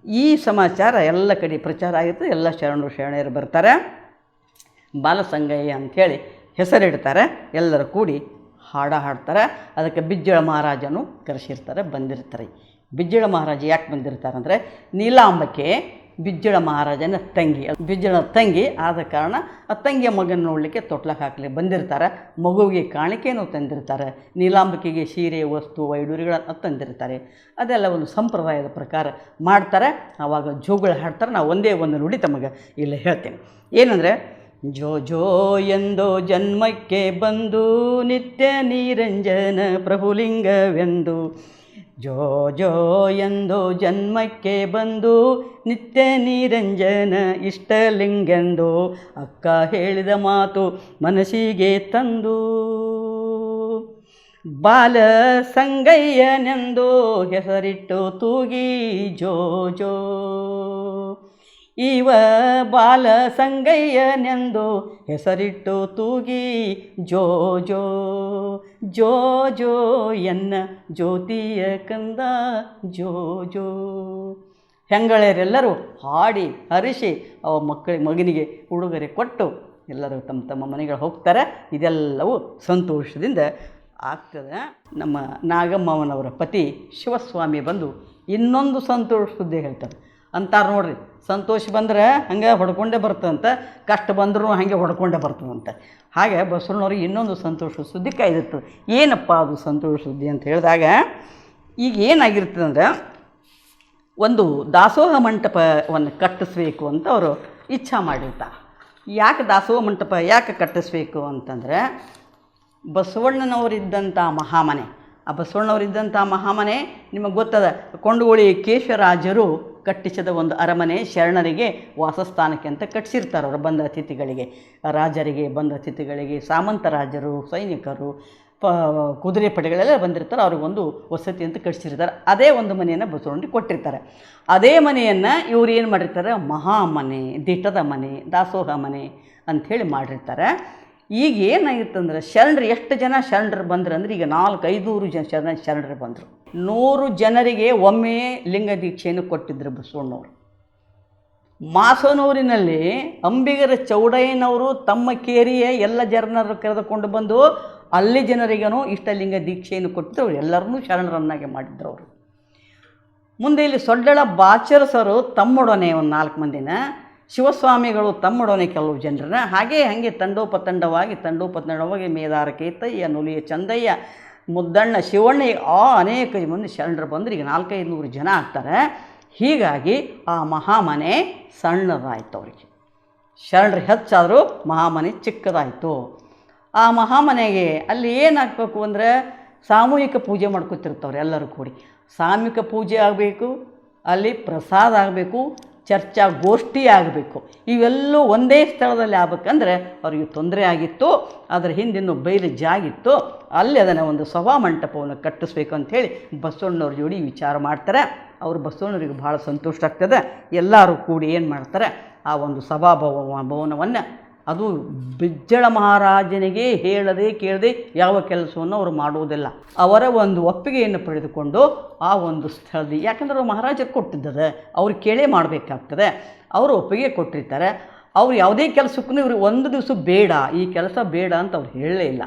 ಈ ಸಮಾಚಾರ ಎಲ್ಲ ಕಡೆ ಪ್ರಚಾರ ಆಗುತ್ತೆ, ಎಲ್ಲ ಶರಣರು ಶರಣೆಯರು ಬರ್ತಾರೆ. ಬಾಲಸಂಗಯ್ಯ ಅಂಥೇಳಿ ಹೆಸರಿಡ್ತಾರೆ, ಎಲ್ಲರೂ ಕೂಡಿ ಹಾಡ ಹಾಡ್ತಾರೆ. ಅದಕ್ಕೆ ಬಿಜ್ಜಳ ಮಹಾರಾಜನು ಕರೆಸಿರ್ತಾರೆ, ಬಂದಿರ್ತಾರೆ. ಬಿಜ್ಜಳ ಮಹಾರಾಜ ಯಾಕೆ ಬಂದಿರ್ತಾರೆ ಅಂದರೆ ನೀಲಾಂಬಕ್ಕೆ ಬಿಜ್ಜಳ ಮಹಾರಾಜನ ತಂಗಿ. ಬಿಜ್ಜಳ ತಂಗಿ ಆದ ಕಾರಣ ಆ ತಂಗಿಯ ಮಗನ ನೋಡಲಿಕ್ಕೆ ತೊಟ್ಲಕ್ಕೆ ಹಾಕಲಿ ಬಂದಿರ್ತಾರೆ. ಮಗುವಿಗೆ ಕಾಣಿಕೆಯನ್ನು ತಂದಿರ್ತಾರೆ. ನೀಲಾಂಬಿಕೆಗೆ ಸೀರೆ, ವಸ್ತು, ವೈಡೂರಿಗಳನ್ನು ತಂದಿರ್ತಾರೆ. ಅದೆಲ್ಲ ಒಂದು ಸಂಪ್ರದಾಯದ ಪ್ರಕಾರ ಮಾಡ್ತಾರೆ. ಆವಾಗ ಜೋಗಳು ಹಾಡ್ತಾರೆ. ನಾವು ಒಂದೇ ಒಂದು ನುಡಿ ತಮಗೆ ಇಲ್ಲಿ ಹೇಳ್ತೀನಿ. ಏನಂದರೆ, ಜೋ ಜೋ ಎಂದೋ ಜನ್ಮಕ್ಕೆ ಬಂದು ನಿತ್ಯ ನಿರಂಜನ ಪ್ರಭುಲಿಂಗವೆಂದು ಜೋ ಜೋ ಎಂದು ಜನ್ಮಕ್ಕೆ ಬಂದು ನಿತ್ಯ ನಿರಂಜನ ಇಷ್ಟಲಿಂಗೆಂದು ಅಕ್ಕ ಹೇಳಿದ ಮಾತು ಮನಸ್ಸಿಗೆ ತಂದು. ಬಾಲ ಸಂಗಯ್ಯನೆಂದು ಹೆಸರಿಟ್ಟು ತೂಗಿ ಜೋ ಜೋ ಇವ ಬಾಲ ಸಂಗಯ್ಯನೆಂದು ಹೆಸರಿಟ್ಟು ತೂಗಿ, ಜೋ ಜೋ ಜೋ ಜೋ ಎನ್ನ ಜ್ಯೋತಿಯ ಕಂದ, ಜೋ ಜೋ. ಹೆಂಗಳೆಯರೆಲ್ಲರೂ ಹಾಡಿ, ಹರಿಸಿ ಅವ ಮಕ್ಕಳಿಗೆ ಮಗನಿಗೆ ಉಡುಗೊರೆ ಕೊಟ್ಟು ಎಲ್ಲರೂ ತಮ್ಮ ತಮ್ಮ ಮನೆಗಳು ಹೋಗ್ತಾರೆ. ಇದೆಲ್ಲವೂ ಸಂತೋಷದಿಂದ ಆಗ್ತದೆ. ನಮ್ಮ ನಾಗಮ್ಮವನವರ ಪತಿ ಶಿವಸ್ವಾಮಿ ಬಂದು ಇನ್ನೊಂದು ಸಂತೋಷ ಸುದ್ದಿ ಹೇಳ್ತಾರೆ ಅಂತಾರೆ ನೋಡ್ರಿ. ಸಂತೋಷ ಬಂದರೆ ಹಂಗೆ ಹೊಡ್ಕೊಂಡೇ ಬರ್ತದಂತ, ಕಷ್ಟ ಬಂದರೂ ಹಾಗೆ ಹೊಡ್ಕೊಂಡೇ ಬರ್ತದಂತ. ಹಾಗೆ ಬಸವಣ್ಣವ್ರಿಗೆ ಇನ್ನೊಂದು ಸಂತೋಷ ಸುದ್ದಿ ಕಾಯ್ದಿರ್ತದೆ. ಏನಪ್ಪ ಅದು ಸಂತೋಷ ಸುದ್ದಿ ಅಂತ ಹೇಳಿದಾಗ, ಈಗ ಏನಾಗಿರ್ತದಂದ್ರೆ ಒಂದು ದಾಸೋಹ ಮಂಟಪವನ್ನು ಕಟ್ಟಿಸ್ಬೇಕು ಅಂತ ಅವರು ಇಚ್ಛಾ ಮಾಡಿರ್ತಾರೆ ಯಾಕೆ ದಾಸೋಹ ಮಂಟಪ ಯಾಕೆ ಕಟ್ಟಿಸ್ಬೇಕು ಅಂತಂದರೆ, ಬಸವಣ್ಣನವರಿದ್ದಂಥ ಮಹಾಮನೆ, ಆ ಬಸವಣ್ಣವರಿದ್ದಂಥ ಮಹಾಮನೆ ನಿಮಗೆ ಗೊತ್ತದ ಕೊಂಡುಗೋಳಿ ಕೇಶರಾಜರು ಕಟ್ಟಿಸಿದ ಒಂದು ಅರಮನೆ ಶರಣರಿಗೆ ವಾಸಸ್ಥಾನಕ್ಕೆ ಅಂತ ಕಟ್ಟಿಸಿರ್ತಾರೆ ಅವರು ಬಂದ ಅತಿಥಿಗಳಿಗೆ. ರಾಜರಿಗೆ ಬಂದ ಅತಿಥಿಗಳಿಗೆ, ಸಾಮಂತ ರಾಜರು, ಸೈನಿಕರು, ಪ, ಕುದುರೆ ಪಡೆಗಳೆಲ್ಲ ಬಂದಿರ್ತಾರೆ ಅವ್ರಿಗೊಂದು ವಸತಿ ಅಂತ ಕಟ್ಟಿಸಿರ್ತಾರೆ ಅದೇ ಒಂದು ಮನೆಯನ್ನು ಬಸವಣ್ಣಿ ಕೊಟ್ಟಿರ್ತಾರೆ. ಅದೇ ಮನೆಯನ್ನು ಇವ್ರು ಏನು ಮಾಡಿರ್ತಾರೆ? ಮಹಾಮನೆ ದಿಟ್ಟದ ಮನೆ, ದಾಸೋಹ ಮನೆ ಅಂಥೇಳಿ ಮಾಡಿರ್ತಾರೆ. ಈಗ ಏನಾಗಿತ್ತಂದ್ರೆ ಶರಣರು, ಎಷ್ಟು ಜನ ಶರಣರು ಬಂದ್ರು ಅಂದ್ರೆ ಈಗ ನಾಲ್ಕು ಐನೂರು ಜನ ಶರಣ ಶರಣರು ಬಂದರು. ನೂರು ಜನರಿಗೆ ಒಮ್ಮೆ ಲಿಂಗ ದೀಕ್ಷೆಯನ್ನು ಕೊಟ್ಟಿದ್ದರು ಬಸವಣ್ಣವರು. ಮಾಸನೂರಿನಲ್ಲಿ ಅಂಬಿಗರ ಚೌಡಯ್ಯನವರು ತಮ್ಮ ಕೇರಿಯ ಎಲ್ಲ ಜನರನ್ನು ಕರೆದುಕೊಂಡು ಬಂದು ಅಲ್ಲಿ ಜನರಿಗೇನೋ ಇಷ್ಟಲಿಂಗ ದೀಕ್ಷೆಯನ್ನು ಕೊಟ್ಟಿದ್ರು. ಎಲ್ಲರನ್ನೂ ಶರಣರನ್ನಾಗಿ ಮಾಡಿದ್ರು ಅವರು. ಮುಂದೆ ಇಲ್ಲಿ ಸೊಡ್ಡಳ ಬಾಚರಸರು ತಮ್ಮೊಡನೆ ಒಂದು ನಾಲ್ಕು ಮಂದಿನ, ಶಿವಸ್ವಾಮಿಗಳು ತಮ್ಮೊಡನೆ ಕೆಲವು ಜನರನ್ನ, ಹಾಗೆ ಹಾಗೆ ತಂಡೋಪತಂಡವಾಗಿ ತಂಡೋಪತಂಡವಾಗಿ ಮೇದಾರ ಕೇತಯ್ಯ ನುಲಿಯ ಚಂದಯ್ಯ ಮುದ್ದಣ್ಣ ಶಿವಣ್ಣ ಆ ಅನೇಕ ಮಂದಿ ಶರಣರು ಬಂದರೆ ಈಗ ನಾಲ್ಕೈದು ನೂರು ಜನ ಆಗ್ತಾರೆ. ಹೀಗಾಗಿ ಆ ಮಹಾಮನೆ ಸಣ್ಣದಾಯಿತು ಅವರಿಗೆ. ಶರಣರು ಹೆಚ್ಚಾದರೂ ಮಹಾಮನೆ ಚಿಕ್ಕದಾಯಿತು. ಆ ಮಹಾಮನೆಗೆ ಅಲ್ಲಿ ಏನಾಗಬೇಕು ಅಂದರೆ ಸಾಮೂಹಿಕ ಪೂಜೆ ಮಾಡ್ಕೊತಿರ್ತಾವ್ರೆ ಎಲ್ಲರೂ ಕೂಡಿ. ಸಾಮೂಹಿಕ ಪೂಜೆ ಆಗಬೇಕು, ಅಲ್ಲಿ ಪ್ರಸಾದ ಆಗಬೇಕು ಚರ್ಚಾ ಗೋಷ್ಠಿ ಆಗಬೇಕು. ಇವೆಲ್ಲೂ ಒಂದೇ ಸ್ಥಳದಲ್ಲಿ ಆಗ್ಬೇಕಂದ್ರೆ ಅವರಿಗೆ ತೊಂದರೆ ಆಗಿತ್ತು, ಅದರ ಹಿಂದಿನ ಬೈಲು ಜಾಗಿತ್ತು. ಅಲ್ಲಿ ಅದನ್ನು ಒಂದು ಸಭಾ ಮಂಟಪವನ್ನು ಕಟ್ಟಿಸ್ಬೇಕು ಅಂಥೇಳಿ ಬಸವಣ್ಣವ್ರ ಜೋಡಿ ವಿಚಾರ ಮಾಡ್ತಾರೆ. ಅವರು ಬಸವಣ್ಣವ್ರಿಗೆ ಭಾಳ ಸಂತೋಷ ಆಗ್ತದೆ. ಎಲ್ಲರೂ ಕೂಡಿ ಏನು ಮಾಡ್ತಾರೆ, ಆ ಒಂದು ಸಭಾಭವ ಭವನವನ್ನು ಅದು ಬಿಜ್ಜಳ ಮಹಾರಾಜನಿಗೆ ಹೇಳದೆ ಕೇಳದೆ ಯಾವ ಕೆಲಸವನ್ನು ಅವರು ಮಾಡುವುದಿಲ್ಲ. ಅವರ ಒಂದು ಒಪ್ಪಿಗೆಯನ್ನು ಪಡೆದುಕೊಂಡು ಆ ಒಂದು ಸ್ಥಳದಲ್ಲಿ, ಯಾಕಂದರೆ ಅವರು ಮಹಾರಾಜರು ಕೊಟ್ಟಿದ್ದದ, ಅವ್ರು ಕೇಳೇ ಮಾಡಬೇಕಾಗ್ತದೆ. ಅವರು ಒಪ್ಪಿಗೆ ಕೊಟ್ಟಿರ್ತಾರೆ. ಅವ್ರು ಯಾವುದೇ ಕೆಲಸಕ್ಕೂ ಇವ್ರಿಗೆ ಒಂದು ದಿವಸ ಬೇಡ, ಈ ಕೆಲಸ ಬೇಡ ಅಂತ ಅವ್ರು ಹೇಳಲೇ ಇಲ್ಲ.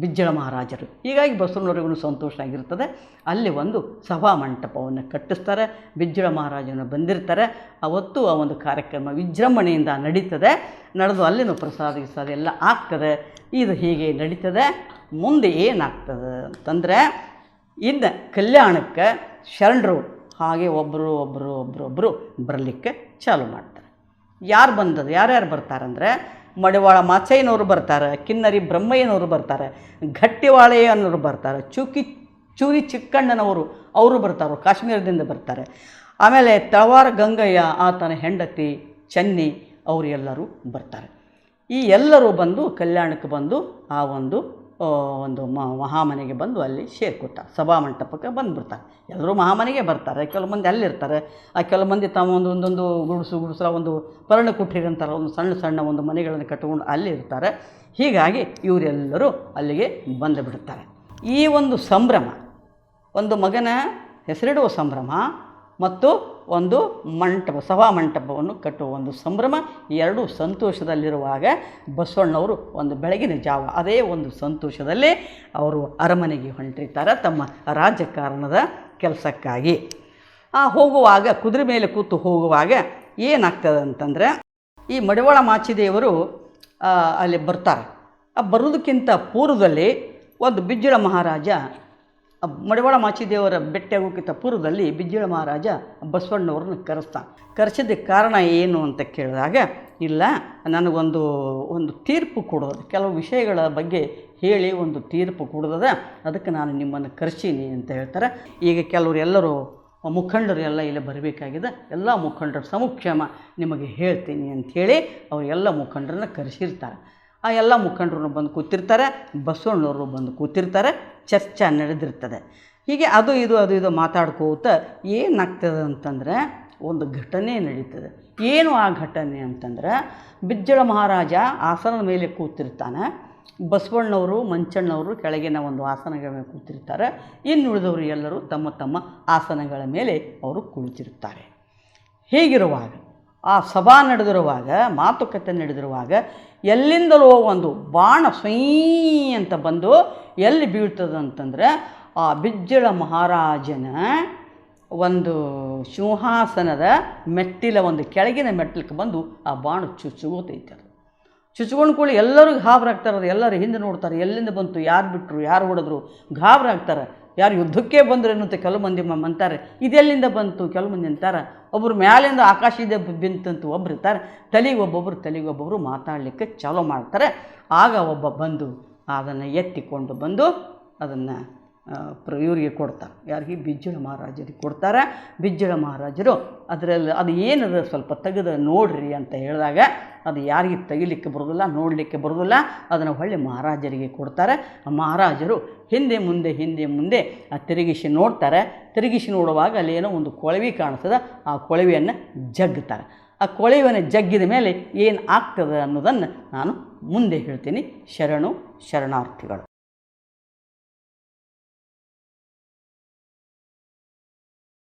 ಬಿಜ್ಜಳ ಮಹಾರಾಜರು. ಹೀಗಾಗಿ ಬಸವನವರಿಗೂ ಸಂತೋಷ ಆಗಿರ್ತದೆ. ಅಲ್ಲಿ ಒಂದು ಸಭಾ ಮಂಟಪವನ್ನು ಕಟ್ಟಿಸ್ತಾರೆ. ಬಿಜ್ಜಳ ಮಹಾರಾಜನ ಬಂದಿರ್ತಾರೆ. ಅವತ್ತು ಆ ಒಂದು ಕಾರ್ಯಕ್ರಮ ವಿಜೃಂಭಣೆಯಿಂದ ನಡೀತದೆ. ನಡೆದು ಅಲ್ಲಿನೂ ಪ್ರಸಾದ ಗಿಸಾದ ಎಲ್ಲ ಆಗ್ತದೆ. ಇದು ಹೀಗೆ ನಡೀತದೆ. ಮುಂದೆ ಏನಾಗ್ತದೆ ಅಂತಂದರೆ, ಇನ್ನು ಕಲ್ಯಾಣಕ್ಕೆ ಶರಣರು ಹಾಗೆ ಒಬ್ಬರು ಒಬ್ಬರು ಒಬ್ಬರು ಬರಲಿಕ್ಕೆ ಚಾಲು ಮಾಡ್ತಾರೆ. ಯಾರು ಬಂದದ್ದು, ಯಾರ್ಯಾರು ಬರ್ತಾರಂದರೆ ಮಡಿವಾಳ ಮಾಚಯ್ಯನವರು ಬರ್ತಾರೆ, ಕಿನ್ನರಿ ಬ್ರಹ್ಮಯ್ಯನವರು ಬರ್ತಾರೆ ಅನ್ನೋರು ಬರ್ತಾರೆ ಚೂಕಿ ಚೂರಿ ಚಿಕ್ಕಣ್ಣನವರು ಅವರು ಬರ್ತಾರೆ, ಕಾಶ್ಮೀರದಿಂದ ಬರ್ತಾರೆ. ಆಮೇಲೆ ತಳವಾರ ಗಂಗಯ್ಯ, ಆತನ ಹೆಂಡತಿ ಚನ್ನಿ ಅವರು ಎಲ್ಲರೂ ಬರ್ತಾರೆ. ಈ ಎಲ್ಲರೂ ಬಂದು ಕಲ್ಯಾಣಕ್ಕೆ ಬಂದು ಆ ಒಂದು ಒಂದು ಮ, ಮಹಾಮನೆಗೆ ಬಂದು ಅಲ್ಲಿ ಸೇರ್ಕೊಟ್ಟ. ಸಭಾ ಮಂಟಪಕ್ಕೆ ಬಂದುಬಿಡ್ತಾರೆ ಎಲ್ಲರೂ ಮಹಾಮನೆಗೆ ಬರ್ತಾರೆ. ಕೆಲವು ಮಂದಿ ಅಲ್ಲಿರ್ತಾರೆ. ಆ ಕೆಲವು ಮಂದಿ ತಮ್ಮ ಒಂದು, ಒಂದೊಂದು ಗುಡಿಸು ಗುಡಿಸಲ ಒಂದು ಪರ್ಣ ಅಂತಾರೆ ಒಂದು ಸಣ್ಣ ಸಣ್ಣ ಒಂದು ಮನೆಗಳನ್ನು ಕಟ್ಟಿಕೊಂಡು ಅಲ್ಲಿ ಇರ್ತಾರೆ. ಹೀಗಾಗಿ ಇವರೆಲ್ಲರೂ ಅಲ್ಲಿಗೆ ಬಂದು ಬಿಡ್ತಾರೆ ಈ ಒಂದು ಸಂಭ್ರಮ, ಒಂದು ಮಗನ ಹೆಸರಿಡುವ ಸಂಭ್ರಮ ಮತ್ತು ಒಂದು ಮಂಟಪ, ಸಭಾ ಮಂಟಪವನ್ನು ಕಟ್ಟುವ ಒಂದು ಸಂಭ್ರಮ ಎರಡೂ ಸಂತೋಷದಲ್ಲಿರುವಾಗ ಬಸವಣ್ಣವರು ಒಂದು ಬೆಳಗಿನ ಜಾವ, ಅದೇ ಒಂದು ಸಂತೋಷದಲ್ಲಿ ಅವರು ಅರಮನೆಗೆ ಹೊಂಟಿರ್ತಾರೆ ತಮ್ಮ ರಾಜಕಾರಣದ ಕೆಲಸಕ್ಕಾಗಿ. ಆ ಹೋಗುವಾಗ, ಕುದುರೆ ಮೇಲೆ ಕೂತು ಹೋಗುವಾಗ ಏನಾಗ್ತದೆ ಅಂತಂದರೆ, ಈ ಮಡಿವಾಳ ಮಾಚಿದೇವರು ಅಲ್ಲಿ ಬರ್ತಾರೆ. ಆ ಬರೋದಕ್ಕಿಂತ ಪೂರ್ವದಲ್ಲಿ ಒಂದು ಬಿಜ್ಜಳ ಮಹಾರಾಜ ಮಡಿವಾಳ ಮಾಚಿದೇವರ ಬೆಟ್ಟೆ ಆಗೋಕ್ಕಿಂತ ಪೂರ್ವದಲ್ಲಿ ಬಿಜ್ಜಳ ಮಹಾರಾಜ ಬಸವಣ್ಣವ್ರನ್ನ ಕರೆಸ್ತಾನೆ ಕರೆಸಿದ್ದಕ್ಕೆ ಕಾರಣ ಏನು ಅಂತ ಕೇಳಿದಾಗ, ಇಲ್ಲ, ನನಗೊಂದು, ಒಂದು ತೀರ್ಪು ಕೊಡೋದು. ಕೆಲವು ವಿಷಯಗಳ ಬಗ್ಗೆ ಹೇಳಿ ಒಂದು ತೀರ್ಪು ಕೊಡೋದ ಅದಕ್ಕೆ ನಾನು ನಿಮ್ಮನ್ನು ಕರೆಸೀನಿ ಅಂತ ಹೇಳ್ತಾರೆ. ಈಗ ಕೆಲವರು ಎಲ್ಲರೂ, ಮುಖಂಡರು ಎಲ್ಲ ಇಲ್ಲಿ ಬರಬೇಕಾಗಿದೆ. ಎಲ್ಲ ಮುಖಂಡರ ಸಮಕ್ಷಮ ನಿಮಗೆ ಹೇಳ್ತೀನಿ ಅಂಥೇಳಿ ಅವರು ಎಲ್ಲ ಮುಖಂಡರನ್ನ ಕರೆಸಿರ್ತಾರೆ. ಆ ಎಲ್ಲ ಮುಖಂಡರು ಬಂದು ಕೂತಿರ್ತಾರೆ, ಬಸವಣ್ಣವರು ಬಂದು ಕೂತಿರ್ತಾರೆ. ಚರ್ಚೆ ನಡೆದಿರ್ತದೆ. ಹೀಗೆ ಅದು ಇದು ಅದು ಇದು ಮಾತಾಡ್ಕೋತ ಏನಾಗ್ತದೆ ಅಂತಂದರೆ ಒಂದು ಘಟನೆ ನಡೀತದೆ. ಏನು ಆ ಘಟನೆ ಅಂತಂದ್ರೆ ಬಿಜ್ಜಳ ಮಹಾರಾಜ ಆಸನದ ಮೇಲೆ ಕೂತಿರ್ತಾನೆ. ಬಸವಣ್ಣವರು, ಮಂಚಣ್ಣವರು ಕೆಳಗಿನ ಒಂದು ಆಸನಗಳ ಮೇಲೆ ಕೂತಿರ್ತಾರೆ. ಇನ್ನುಳಿದವರು ಎಲ್ಲರೂ ತಮ್ಮ ತಮ್ಮ ಆಸನಗಳ ಮೇಲೆ ಅವರು ಕುಳಿತಿರ್ತಾರೆ ಹೀಗಿರುವಾಗ ಆ ಸಭಾ ನಡೆದಿರುವಾಗ, ಮಾತುಕತೆ ನಡೆದಿರುವಾಗ, ಎಲ್ಲಿಂದಲೋ ಒಂದು ಬಾಣ ಸ್ವೀ ಅಂತ ಬಂದು ಎಲ್ಲಿ ಬೀಳ್ತದೆ ಅಂತಂದರೆ, ಆ ಬಿಜ್ಜಳ ಮಹಾರಾಜನ ಒಂದು ಸಿಂಹಾಸನದ ಮೆಟ್ಟಿಲ ಒಂದು ಕೆಳಗಿನ ಮೆಟ್ಟಿಲಕ್ಕೆ ಬಂದು ಆ ಬಾಣ ಚುಚ್ಚುಗೋತೈತೆ ಅದು. ಚುಚ್ಕೊಂಡು ಕೂಡಲೇ ಎಲ್ಲರೂ ಗಾಬರಾಗ್ತಾರೆ ಎಲ್ಲರೂ ಹಿಂದೆ ನೋಡ್ತಾರೆ, ಎಲ್ಲಿಂದ ಬಂತು, ಯಾರು ಬಿಟ್ಟರು ಯಾರು ಹೊಡೆದ್ರು ಗಾಬರಾಗ್ತಾರೆ ಯಾರು ಯುದ್ಧಕ್ಕೆ ಬಂದರು ಅನ್ನುತ್ತೆ ಕೆಲವು ಮಂದಿ ಅಂತಾರೆ. ಇದೆಲ್ಲಿಂದ ಬಂತು, ಕೆಲವು ಮಂದಿ ಅಂತಾರೆ ಒಬ್ಬರು ಮ್ಯಾಲಿಂದ ಆಕಾಶದಿಂದ ಬಿಂತಂತ ಒಬ್ರು ಇರ್ತಾರೆ. ತಲೆಗೆ ಒಬ್ಬೊಬ್ಬರು ತಲೆಗೆ ಒಬ್ಬೊಬ್ಬರು ಮಾತಾಡಲಿಕ್ಕೆ ಚಾಲೂ ಮಾಡ್ತಾರೆ. ಆಗ ಒಬ್ಬ ಬಂದು ಅದನ್ನು ಎತ್ತಿಕೊಂಡು ಬಂದು ಅದನ್ನು ಪ್ರ ಇವರಿಗೆ ಕೊಡ್ತಾರೆ. ಯಾರಿಗೆ? ಬಿಜ್ಜಳ ಮಹಾರಾಜರಿಗೆ ಕೊಡ್ತಾರೆ. ಬಿಜ್ಜಳ ಮಹಾರಾಜರು ಅದರಲ್ಲಿ ಅದು ಏನದ ಸ್ವಲ್ಪ ತೆಗೆದು ನೋಡ್ರಿ ಅಂತ ಹೇಳಿದಾಗ ಅದು ಯಾರಿಗೆ ತೆಗಿಲಿಕ್ಕೆ ಬರೋದಿಲ್ಲ, ನೋಡಲಿಕ್ಕೆ ಬರೋದಿಲ್ಲ, ಅದನ್ನು ಹೊಳ್ಳಿ ಮಹಾರಾಜರಿಗೆ ಕೊಡ್ತಾರೆ. ಆ ಮಹಾರಾಜರು ಹಿಂದೆ ಮುಂದೆ ಹಿಂದೆ ಮುಂದೆ ಆ ತಿರುಗಿಸಿ ನೋಡ್ತಾರೆ. ತಿರುಗಿಸಿ ನೋಡುವಾಗ ಅಲ್ಲಿ ಏನೋ ಒಂದು ಕೊಳವಿ ಕಾಣಿಸ್ತದೆ. ಆ ಕೊಳವಿಯನ್ನು ಜಗ್ತಾರೆ. ಆ ಕೊಳವಿಯನ್ನು ಜಗ್ಗಿದ ಮೇಲೆ ಏನು ಆಗ್ತದೆ ಅನ್ನೋದನ್ನು ನಾನು ಮುಂದೆ ಹೇಳ್ತೀನಿ. ಶರಣು, ಶರಣಾರ್ಥಿಗಳು.